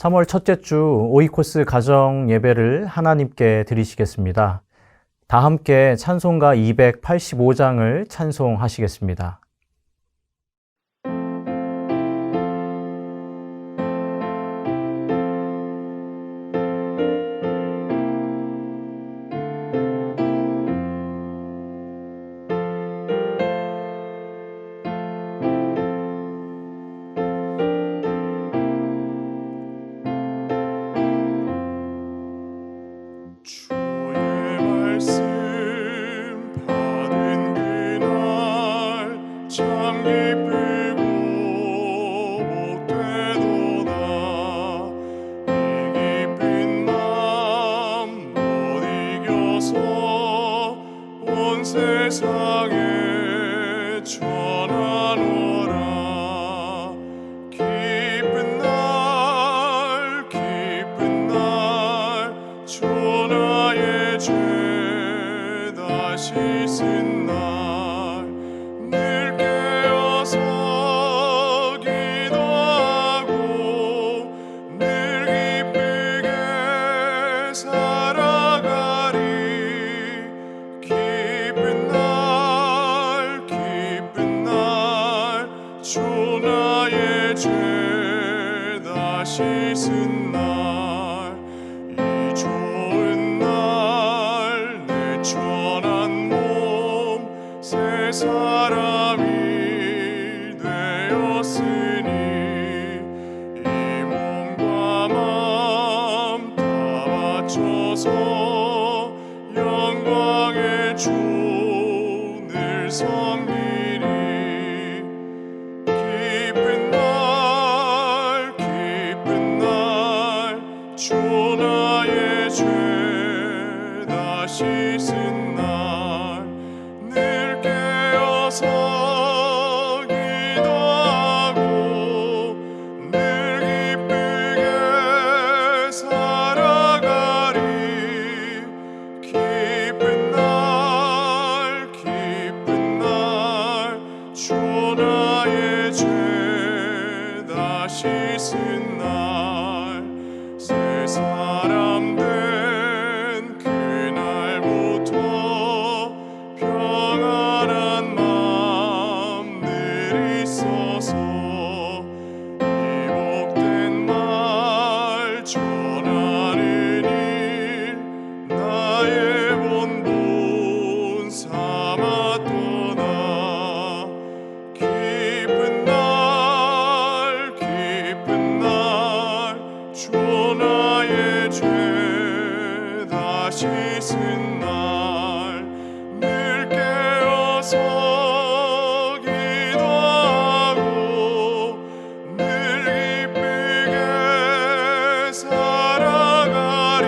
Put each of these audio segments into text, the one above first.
3월 첫째 주 오이코스 가정 예배를 하나님께 드리시겠습니다. 다 함께 찬송가 285장을 찬송하시겠습니다. 몸 다시 쓴날늘 깨어서 기도하고 늘 기쁘게 살아가리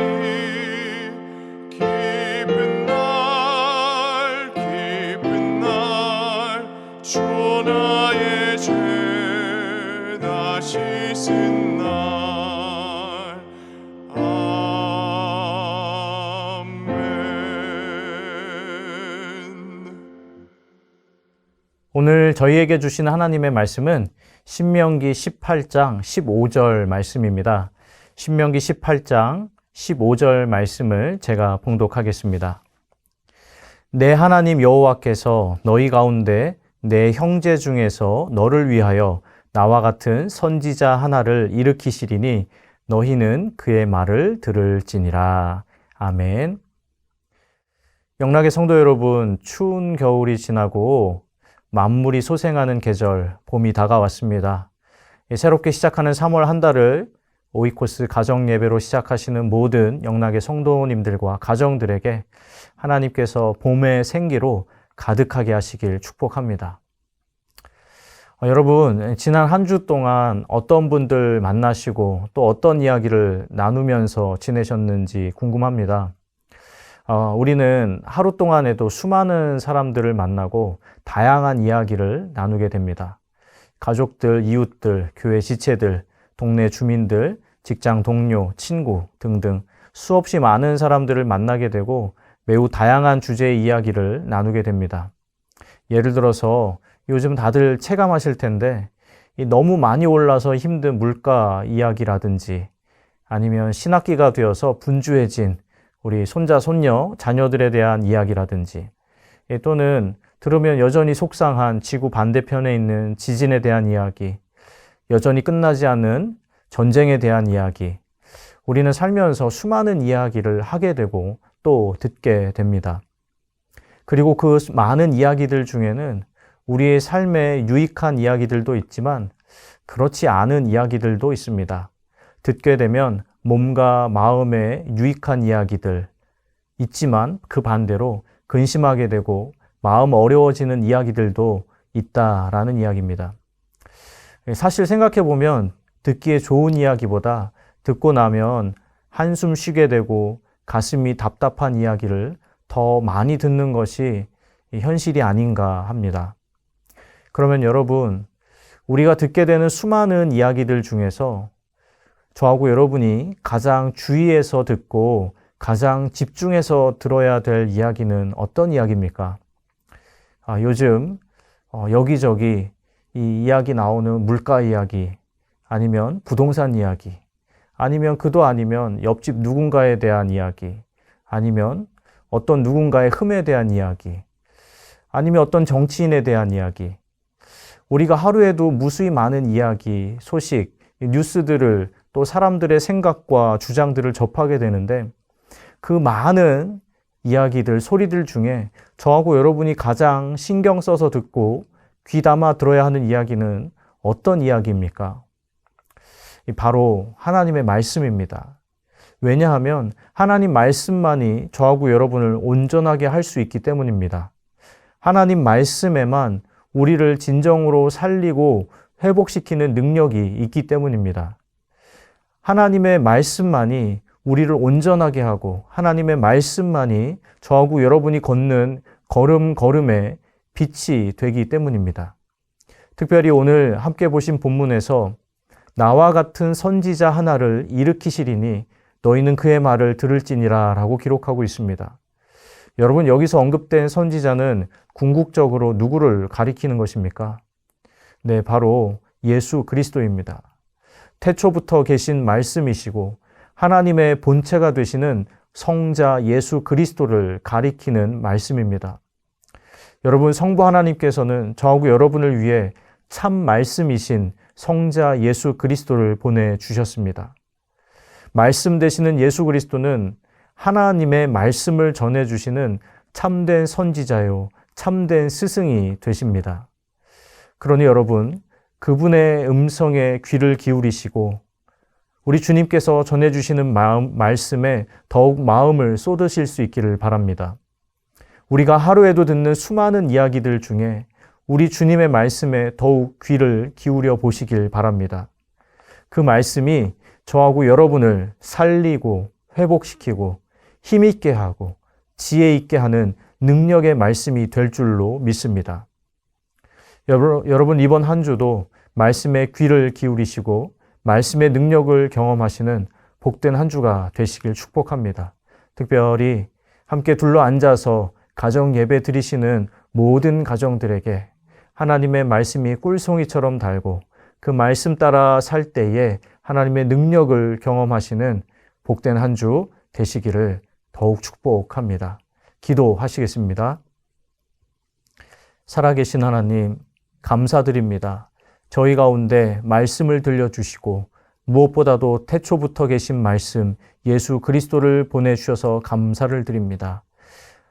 오늘 저희에게 주신 하나님의 말씀은 신명기 18장 15절 말씀입니다. 신명기 18장 15절 말씀을 제가 봉독하겠습니다. 내 하나님 여호와께서 너희 가운데 내 형제 중에서 너를 위하여 나와 같은 선지자 하나를 일으키시리니 너희는 그의 말을 들을지니라. 아멘. 영락의 성도 여러분, 추운 겨울이 지나고 만물이 소생하는 계절, 봄이 다가왔습니다. 이 새롭게 시작하는 3월 한 달을 오이코스 가정 예배로 시작하시는 모든 영락의 성도님들과 가정들에게 하나님께서 봄의 생기로 가득하게 하시길 축복합니다. 어, 여러분, 지난 한 주 동안 어떤 분들 만나시고 또 어떤 이야기를 나누면서 지내셨는지 궁금합니다. 어, 우리는 하루 동안에도 수많은 사람들을 만나고 다양한 이야기를 나누게 됩니다. 가족들, 이웃들, 교회 지체들, 동네 주민들, 직장 동료, 친구 등등 수없이 많은 사람들을 만나게 되고 매우 다양한 주제의 이야기를 나누게 됩니다. 예를 들어서 요즘 다들 체감하실 텐데 이 너무 많이 올라서 힘든 물가 이야기라든지 아니면 신학기가 되어서 분주해진 우리 손자, 손녀, 자녀들에 대한 이야기라든지 예, 또는 들으면 여전히 속상한 지구 반대편에 있는 지진에 대한 이야기, 여전히 끝나지 않은 전쟁에 대한 이야기, 우리는 살면서 수많은 이야기를 하게 되고 또 듣게 됩니다. 그리고 그 많은 이야기들 중에는 우리의 삶에 유익한 이야기들도 있지만 그렇지 않은 이야기들도 있습니다. 듣게 되면 몸과 마음에 유익한 이야기들 있지만 그 반대로 근심하게 되고 마음 어려워지는 이야기들도 있다라는 이야기입니다. 사실 생각해 보면 듣기에 좋은 이야기보다 듣고 나면 한숨 쉬게 되고 가슴이 답답한 이야기를 더 많이 듣는 것이 현실이 아닌가 합니다. 그러면 여러분, 우리가 듣게 되는 수많은 이야기들 중에서 저하고 여러분이 가장 주의해서 듣고 가장 집중해서 들어야 될 이야기는 어떤 이야기입니까? 아, 요즘 어, 여기저기 이 이야기 나오는 물가 이야기, 아니면 부동산 이야기, 아니면 그도 아니면 옆집 누군가에 대한 이야기, 아니면 어떤 누군가의 흠에 대한 이야기, 아니면 어떤 정치인에 대한 이야기. 우리가 하루에도 무수히 많은 이야기, 소식, 뉴스들을 또 사람들의 생각과 주장들을 접하게 되는데 그 많은 이야기들, 소리들 중에 저하고 여러분이 가장 신경 써서 듣고 귀담아 들어야 하는 이야기는 어떤 이야기입니까? 바로 하나님의 말씀입니다. 왜냐하면 하나님 말씀만이 저하고 여러분을 온전하게 할 수 있기 때문입니다. 하나님 말씀에만 우리를 진정으로 살리고 회복시키는 능력이 있기 때문입니다. 하나님의 말씀만이 우리를 온전하게 하고 하나님의 말씀만이 저하고 여러분이 걷는 걸음걸음에 빛이 되기 때문입니다. 특별히 오늘 함께 보신 본문에서 나와 같은 선지자 하나를 일으키시리니 너희는 그의 말을 들을지니라 라고 기록하고 있습니다. 여러분 여기서 언급된 선지자는 궁극적으로 누구를 가리키는 것입니까? 네, 바로 예수 그리스도입니다. 태초부터 계신 말씀이시고 하나님의 본체가 되시는 성자 예수 그리스도를 가리키는 말씀입니다. 여러분 성부 하나님께서는 저하고 여러분을 위해 참 말씀이신 성자 예수 그리스도를 보내 주셨습니다. 말씀 되시는 예수 그리스도는 하나님의 말씀을 전해 주시는 참된 선지자요, 참된 스승이 되십니다. 그러니 여러분, 그분의 음성에 귀를 기울이시고 우리 주님께서 전해주시는 마음, 말씀에 더욱 마음을 쏟으실 수 있기를 바랍니다. 우리가 하루에도 듣는 수많은 이야기들 중에 우리 주님의 말씀에 더욱 귀를 기울여 보시길 바랍니다. 그 말씀이 저하고 여러분을 살리고 회복시키고 힘있게 하고 지혜 있게 하는 능력의 말씀이 될 줄로 믿습니다. 여러분, 이번 한 주도 말씀에 귀를 기울이시고 말씀의 능력을 경험하시는 복된 한 주가 되시길 축복합니다. 특별히 함께 둘러 앉아서 가정 예배 드리시는 모든 가정들에게 하나님의 말씀이 꿀송이처럼 달고 그 말씀 따라 살 때에 하나님의 능력을 경험하시는 복된 한 주 되시기를 더욱 축복합니다. 기도하시겠습니다. 살아계신 하나님, 감사드립니다. 저희 가운데 말씀을 들려주시고 무엇보다도 태초부터 계신 말씀 예수 그리스도를 보내주셔서 감사를 드립니다.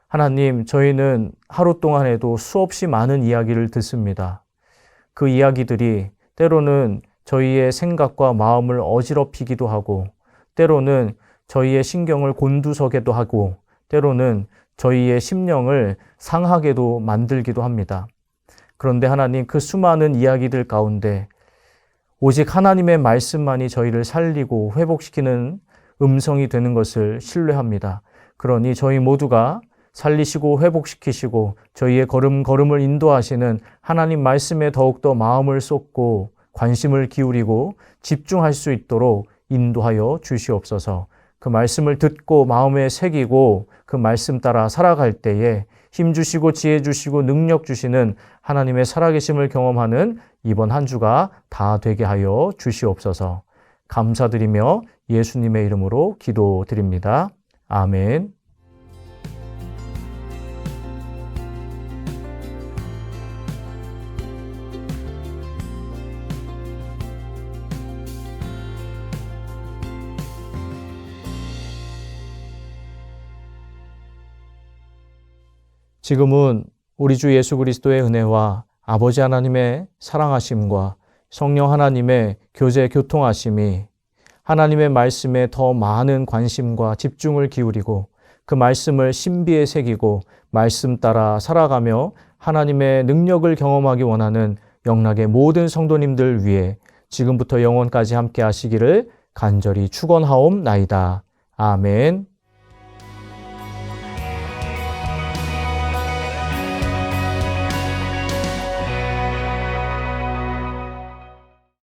하나님, 저희는 하루 동안에도 수없이 많은 이야기를 듣습니다. 그 이야기들이 때로는 저희의 생각과 마음을 어지럽히기도 하고, 때로는 저희의 신경을 곤두서게도 하고, 때로는 저희의 심령을 상하게도 만들기도 합니다. 그런데 하나님 그 수많은 이야기들 가운데 오직 하나님의 말씀만이 저희를 살리고 회복시키는 음성이 되는 것을 신뢰합니다. 그러니 저희 모두가 살리시고 회복시키시고 저희의 걸음걸음을 인도하시는 하나님 말씀에 더욱더 마음을 쏟고 관심을 기울이고 집중할 수 있도록 인도하여 주시옵소서. 그 말씀을 듣고 마음에 새기고 그 말씀 따라 살아갈 때에 힘 주시고 지혜 주시고 능력 주시는 하나님의 살아계심을 경험하는 이번 한 주가 다 되게 하여 주시옵소서. 감사드리며 예수님의 이름으로 기도드립니다. 아멘. 지금은 우리 주 예수 그리스도의 은혜와 아버지 하나님의 사랑하심과 성령 하나님의 교제 교통하심이 하나님의 말씀에 더 많은 관심과 집중을 기울이고 그 말씀을 신비에 새기고 말씀 따라 살아가며 하나님의 능력을 경험하기 원하는 영락의 모든 성도님들 위해 지금부터 영원까지 함께 하시기를 간절히 축원하옵나이다. 아멘.